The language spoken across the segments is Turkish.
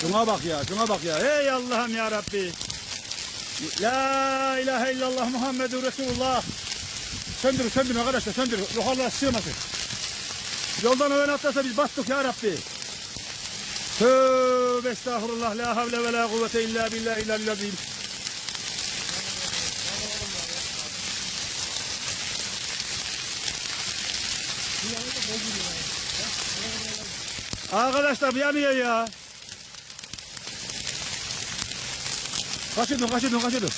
Şuna bak ya, şuna bak ya. Ey Allah'ım ya Rabbi. La ilahe illallah Muhammedur Resulullah. Söndürün, söndürün arkadaşlar, söndürün. Yukarılar sığmasın. Yoldan ön atlasa biz battık ya Rabbi. Tövbe estağfurullah. La havle ve la kuvvete illa billahi illal azim. Arkadaşlar bu yanıyor ya. Kaçırdın, kaçırdın, kaçırdın.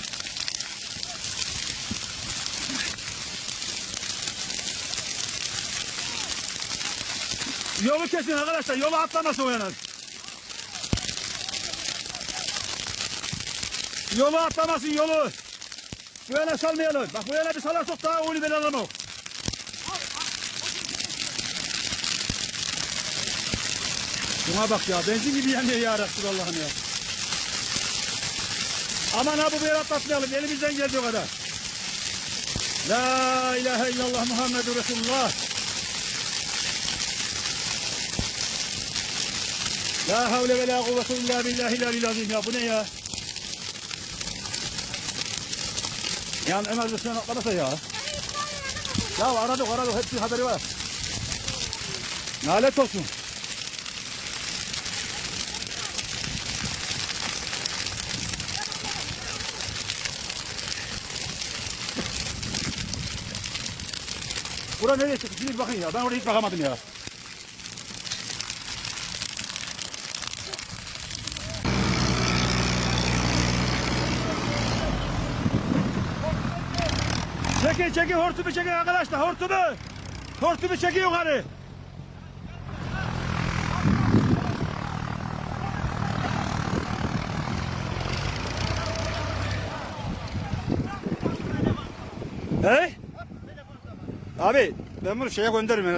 Yolu kesin arkadaşlar, yolu atlamasın o yana. Yolu atlamasın yolu. Yana salmayalım. Bak yana bir salarsak daha oyunu ben alamam. Şuna bak ya, benzin gibi yanıyor ya Resulallah'ım ya. Aman ha bu bir atlatmayalım, elimizden geldiği kadar. La ilahe illallah Muhammedur Resulullah. La havle ve la kuvvete illa billahi la azim ya bu ne ya? Yani Ömer Rüsmen atlamasa ya. Ya aradık aradık hepsi haberi var. Nalet olsun. Bura nereye çıktı? Şimdi bakın ya. Ben oraya hiç bakamadım ya. Çekin çekin hortumu çekin arkadaşlar hortumu. Hortumu çekin yukarı. Hey? Abi ben bunu şeye azından.